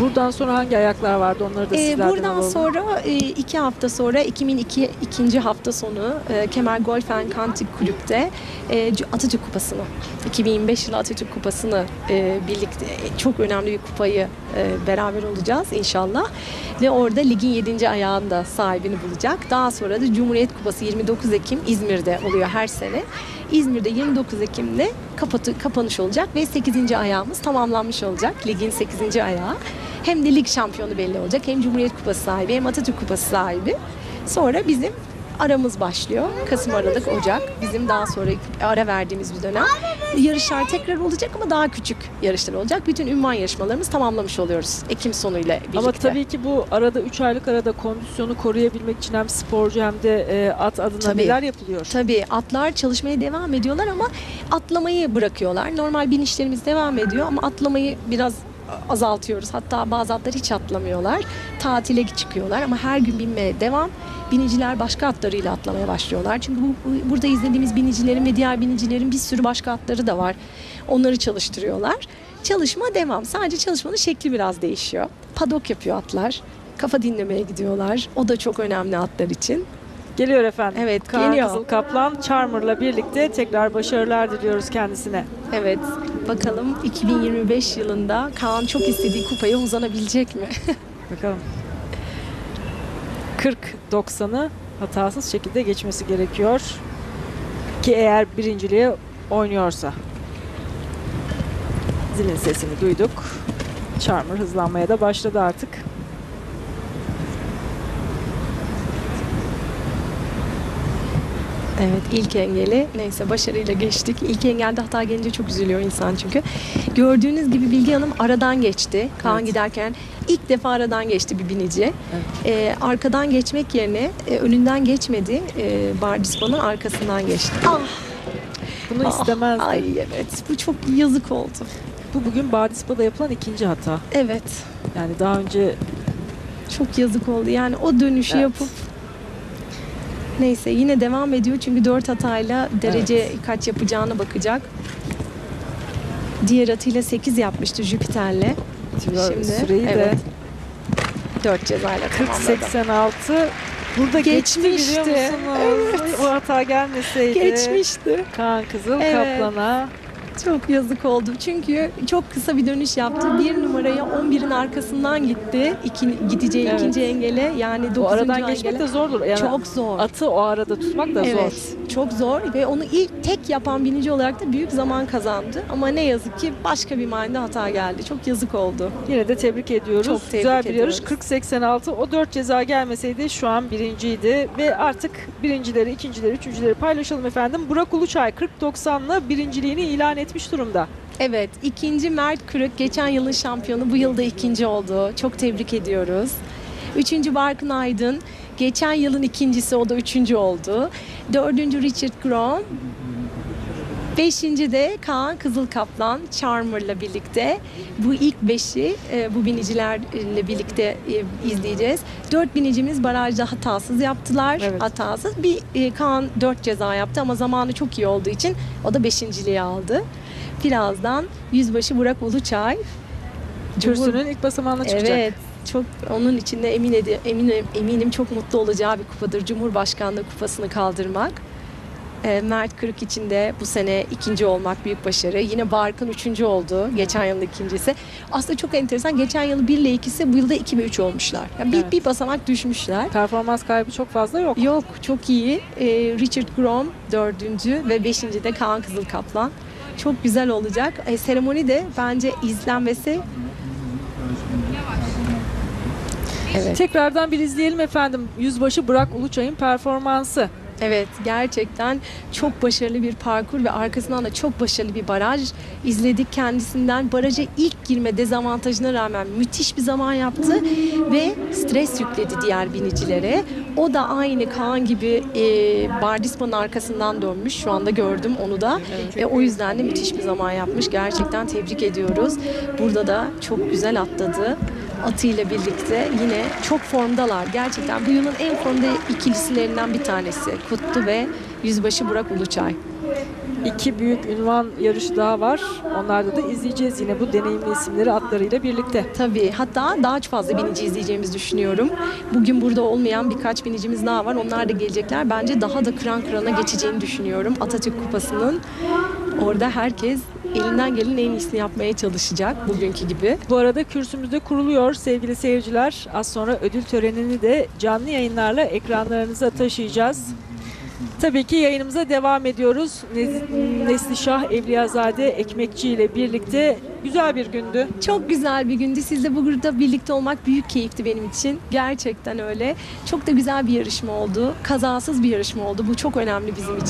Buradan sonra hangi ayaklar vardı onları da Ee, sizlerden buradan alalım. sonra e, iki hafta sonra 2002 ikinci hafta sonu e, Kemer Golf and Country Kulüp'te e, Atatürk Kupası'nı 2025 yılı Atatürk Kupası'nı e, birlikte e, çok önemli bir kupayı e, beraber olacağız inşallah. Ve orada ligin 7. ayağında sahibini bulacak. Daha sonra da Cumhuriyet Kupası 29 Ekim İzmir'de oluyor her sene. İzmir'de 29 Ekim'de kapatı, kapanış olacak ve 8. ayağımız tamamlanmış olacak. Ligin 8. ayağı. Hem de lig şampiyonu belli olacak. Hem Cumhuriyet Kupası sahibi hem Atatürk Kupası sahibi. Sonra bizim aramız başlıyor. Kasım, Aralık, Ocak. Bizim daha sonra ara verdiğimiz bir dönem. Yarışlar tekrar olacak ama daha küçük yarışlar olacak. Bütün ünvan yarışmalarımız tamamlamış oluyoruz. Ekim sonuyla birlikte. Ama tabii ki bu arada 3 aylık arada kondisyonu koruyabilmek için hem sporcu hem de e, at adına Tabii. neler yapılıyor? Tabii atlar çalışmaya devam ediyorlar ama atlamayı bırakıyorlar. Normal binişlerimiz devam ediyor ama atlamayı biraz azaltıyoruz. Hatta bazı atlar hiç atlamıyorlar. Tatile çıkıyorlar ama her gün binmeye devam. Biniciler başka atlarıyla atlamaya başlıyorlar. Çünkü bu, bu- burada izlediğimiz binicilerin ve diğer binicilerin bir sürü başka atları da var. Onları çalıştırıyorlar. Çalışma devam. Sadece çalışmanın şekli biraz değişiyor. Padok yapıyor atlar. Kafa dinlemeye gidiyorlar. O da çok önemli atlar için. Geliyor efendim. Evet, Kaan geliyor. Kızıl Kaplan Charmer'la birlikte tekrar başarılar diliyoruz kendisine. Evet, bakalım 2025 yılında Kaan çok istediği kupaya uzanabilecek mi? Bakalım. 40-90'ı hatasız şekilde geçmesi gerekiyor. Ki eğer birinciliğe oynuyorsa. Zilin sesini duyduk. Charmer hızlanmaya da başladı artık. Evet, ilk engeli neyse başarıyla geçtik. İlk engelde hata gelince çok üzülüyor insan çünkü. Gördüğünüz gibi Bilge Hanım aradan geçti. Kaan Evet. giderken ilk defa aradan geçti bir binici. Evet. Ee, arkadan geçmek yerine e, önünden geçmedi. E, Bardispo'nun arkasından geçti. Ah, Bunu ah, istemezdi. Ay evet, bu çok yazık oldu. Bu bugün Badispa'da yapılan ikinci hata. Evet, Yani daha önce Çok yazık oldu. Yani o dönüşü Evet. yapıp neyse yine devam ediyor çünkü dört hatayla derece kaç yapacağına bakacak. Diğer atıyla 8 yapmıştı Jüpiter'le. Şimdi, süreyi de evet. 4 cezayla tamamladı. 40-86 burada geçti biliyor musunuz? O hata gelmeseydi. Geçmişti. Kaan Kızıl Evet. Kaplan'a Çok yazık oldu. Çünkü çok kısa bir dönüş yaptı. Bir numaraya 11'in arkasından gitti. İki, gideceği Evet. ikinci engele yani 9. o aradan geçmek engele. de zordur. Yani çok zor. atı o arada tutmak da Evet, zor. çok zor ve onu ilk tek yapan binici olarak da büyük zaman kazandı. Ama ne yazık ki başka bir minde hata geldi. Çok yazık oldu. Yine de tebrik ediyoruz. Çok tebrik Güzel bir yarış. ediyoruz. 40-86 o 4 ceza gelmeseydi şu an birinciydi. Ve artık birincileri, ikincileri, üçüncüleri paylaşalım efendim. Burak Uluçay 40-90'la birinciliğini ilan etmiş durumda. Evet, ikinci Mert Kırık geçen yılın şampiyonu bu yılda ikinci oldu. Çok tebrik ediyoruz. Üçüncü Barkın Aydın geçen yılın ikincisi o da üçüncü oldu. Dördüncü Richard Grom. Beşinci de Kaan Kızıl Kaplan Charmer'la birlikte bu ilk beşi e, bu binicilerle birlikte e, izleyeceğiz. Dört binicimiz barajda hatasız yaptılar. Evet. Hatasız. Bir e, Kaan dört ceza yaptı ama zamanı çok iyi olduğu için o da beşinciliği aldı. Birazdan Yüzbaşı Burak Uluçay. Kürsünün ilk basamağına çıkacak. Evet. Çok onun içinde emin edi, eminim eminim çok mutlu olacağı bir kupadır Cumhurbaşkanlığı kupasını kaldırmak. E, Mert Kırık için de bu sene ikinci olmak büyük başarı. Yine Barkın üçüncü oldu. Geçen yılın ikincisi. Aslında çok enteresan. Geçen yıl 1 ile ikisi bu yılda 2 ve 3 olmuşlar. Yani bir, Evet. bir basamak düşmüşler. Performans kaybı çok fazla yok. Yok çok iyi. Ee, Richard Grom dördüncü ve beşinci de Kaan Kızıl Kaplan. Çok güzel olacak. E, seremoni de bence izlenmesi Evet. Tekrardan bir izleyelim efendim. Yüzbaşı Burak Uluçay'ın performansı. Evet gerçekten çok başarılı bir parkur ve arkasından da çok başarılı bir baraj izledik kendisinden. Baraja ilk girme dezavantajına rağmen müthiş bir zaman yaptı ve stres yükledi diğer binicilere. O da aynı Kaan gibi e, Bardispa'nın arkasından dönmüş. Şu anda gördüm onu da. Ve o yüzden de müthiş bir zaman yapmış. Gerçekten tebrik ediyoruz. Burada da çok güzel atladı atıyla birlikte yine çok formdalar. Gerçekten bu yılın en formda ikilisilerinden bir tanesi. Kutlu ve Yüzbaşı Burak Uluçay. iki büyük ünvan yarışı daha var. Onlarda da izleyeceğiz yine bu deneyimli isimleri atlarıyla birlikte. Tabii. Hatta daha fazla binici izleyeceğimizi düşünüyorum. Bugün burada olmayan birkaç binicimiz daha var. Onlar da gelecekler. Bence daha da kıran kırana geçeceğini düşünüyorum. Atatürk Kupası'nın orada herkes elinden gelenin en iyisini yapmaya çalışacak bugünkü gibi. Bu arada kürsümüzde kuruluyor sevgili seyirciler. Az sonra ödül törenini de canlı yayınlarla ekranlarınıza taşıyacağız. Tabii ki yayınımıza devam ediyoruz. Neslişah Evliyazade Ekmekçi ile birlikte güzel bir gündü. Çok güzel bir gündü. Sizle bu grupta birlikte olmak büyük keyifti benim için. Gerçekten öyle. Çok da güzel bir yarışma oldu. Kazasız bir yarışma oldu. Bu çok önemli bizim için.